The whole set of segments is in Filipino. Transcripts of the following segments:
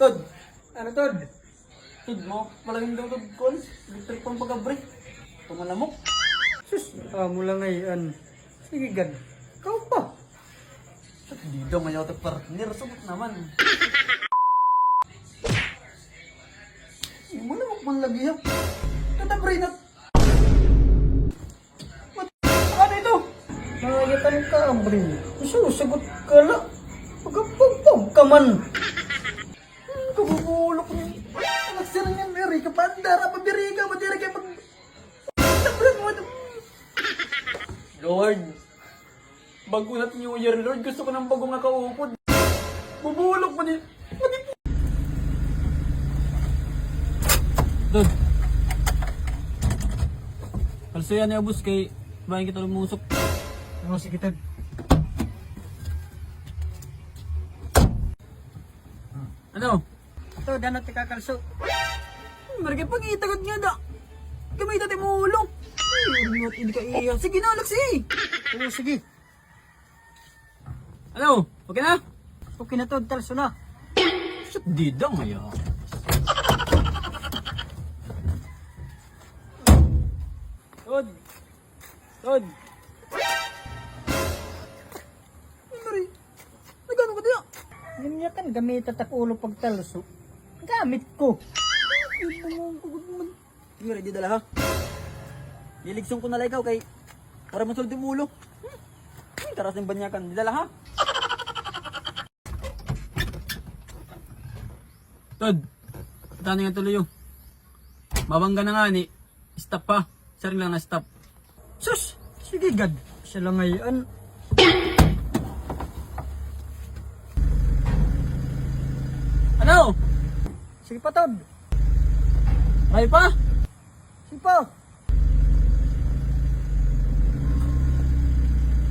Tod! Ano Tod? Tod mo, palaging daw Tod kon. Electric pang pagka-break. Tumalamok. Sus, amo lang ngayon. Sige, gan. Ikaw pa. Hindi daw mayaw ito partner. Sabot naman. Hindi mo na magpanlagyan. Tatabray na. Ba't? Ano ito? Nangagitan ka, Abrin. Susagot ka lang. Pagkapagpag ka man. Kapandara, pabiriga, madira kayo pag... Tatabray mo ito. Lord, bago na New Year, Lord, gusto ko ng bagong nakaupod. Bubulok mo din. Dod. Kalso yan eh, abus kay bayan kita lumusok. Ano, sige, Tad. Ano? Ito, danat ka kalso. Marga pag itagod nga da. Kamay dati mo ulo. Ay, hindi ka iya. Sige na, Alexi. Oo, sige. Ano? Okay na? Okay na to, kalso na. Shit, di daw ngaya. Tod. Tod. Mari. Nagano ka diya? Ganyan kan gamit at ulo pag talso. Gamit ko. Sige, ready dala ha. Niligsong ko na lang ikaw kay para masulti mo ulo. Hmm, taras ng banyakan. Di dala ha. Tod, tani nga tuloy yun. Mabangga na nga ni. Stop pa. Saring lang na stop. Sus, sige, gad. Siya lang ngayon. Ano? Sige pa, Tod. May pa? Sige pa.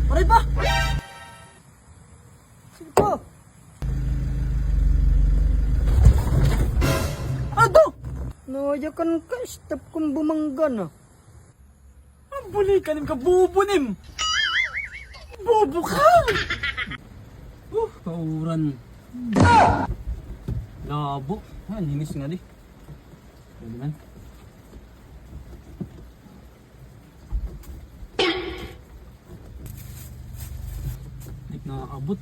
Maray pa? Ano to? Nayakan ka, stop kong bumangga na. Ang bulikanin ka, bubunim! Bobo ka! Uh, kauran. Labo. Ah, ningis nga di. Pwede man. Hindi na abot.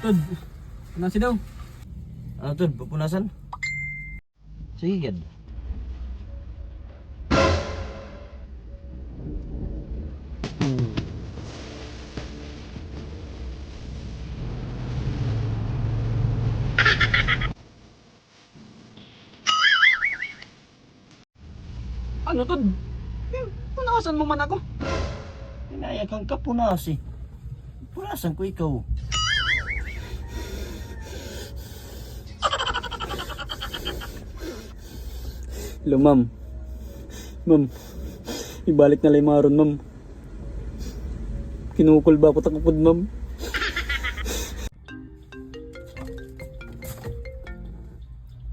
Tad, nasi daw. Ano to? Pupunasan? Sige, gad. Ano to? Punasan mo man ako. Pinaya kang kapunas eh. Punasan ko ikaw. Hello, ma'am. Ma'am, ibalik na lang yung maron, ma'am. Kinukul ba ako takapod, ma'am?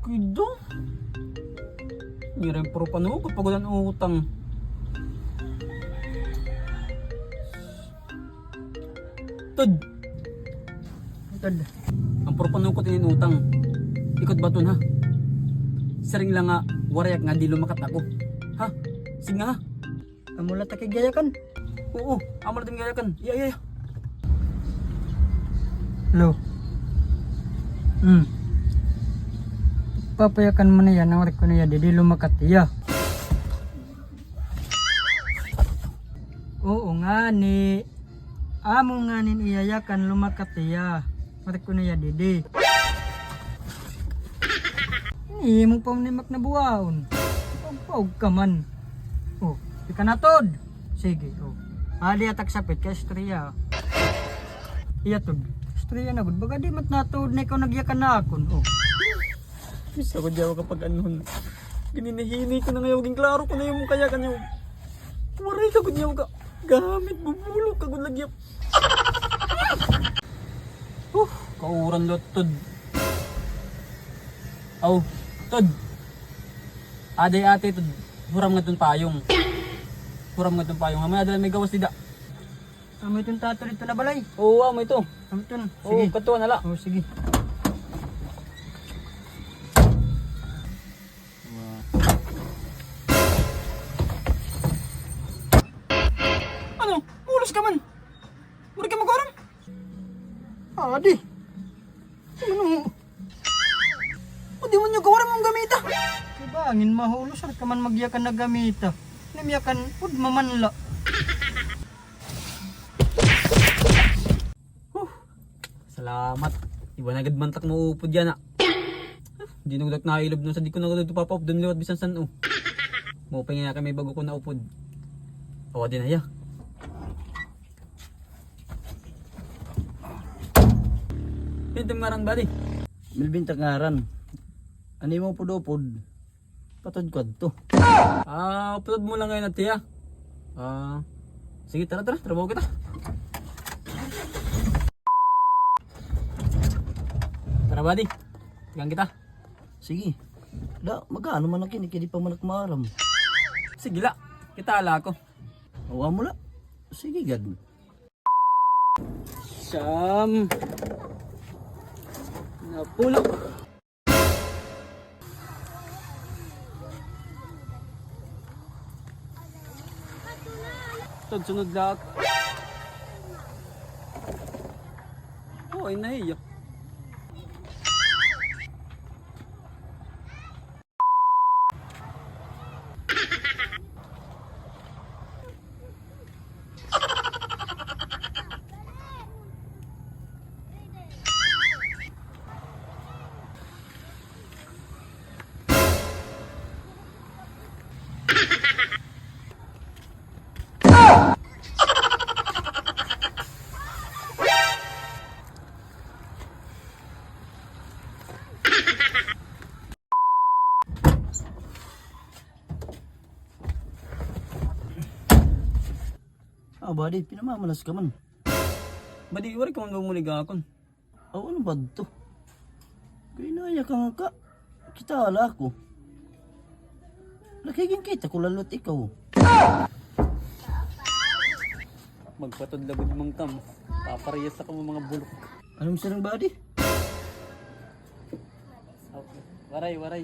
Kudo? Hindi rin puro panukot pag walang utang. Tod, Tod. ang puro panukot yung utang. Ikot ba ha? Saring lang nga, warayak nga di lumakat ako. Ha? Sige nga. Kamula ta kay gayakan. Oo, amal din gayakan. Iya, iya, iya. Hello. Hmm. Papayakan mo na yan, ang ko na yan, di lumakat iya. Oo nga ni. Amo nga nin iyayakan lumakat iya. Marik ko na yan, didi. Hindi mo pa nimak na buwaon. Pagpag ka man. Oh, di ka natod. Sige, oh. Ali atak sapit ka istorya. Iya tod. Istorya na gud. Baga di mat natod na ikaw nagyakan na akon. Oh. Bisa ko diyaw kapag anuhon. Gininihini ko na ngayon, ging klaro ko na yung kaya kanyo. Waray ka gud ka. Gamit, bubulok ka gud lagi. Uh, kauran lot tod. Aw, tod. Aday ate tod. Huram nga tong payong. Huram nga tong payong. Hamaya dala may gawas dida. Amo itong tato dito na balay. Oo, amo ito. Amo itong. Oo, katuwa na la. Oh, sige. Buddy. Ano? Di mo nyo kawaran mong gamita. Diba, angin mahulo sa ka man magyakan na gamita. Nimyakan, pud mamanla. Salamat. Iba na agad mantak mo upod yan ah. Hindi nagulak na ilob nun sa di ko na gulog papap doon liwat bisan san oh. Mo pa nga kami bago ko na upod. Awa din haya. Pinto ngaran ba di? Milbin tangaran. Ano mo pudopod? Patod ko to. Ah, upload mo lang ngayon at tiya. Ah, sige tara tara, trabaho kita. Tara buddy. Tigang kita. Sige. Da, magkano man ang kinikidi pa man maram. Sige la. Kita ala ko. Awa mo la. Sige gad. Siyam. Napulo. Tod sunod lahat. Oh, ay nahiya. Ah, buddy, pinamamalas ka man. Badi, wari ka man bumuliga akon. Aw, ano ba to? Kinaya ka nga ka. Kita ala ko. Nakiging kita ko lalot ikaw. Magpatod labod mong kam. Paparehas ako mga bulok. Anong sarang buddy? Waray, waray.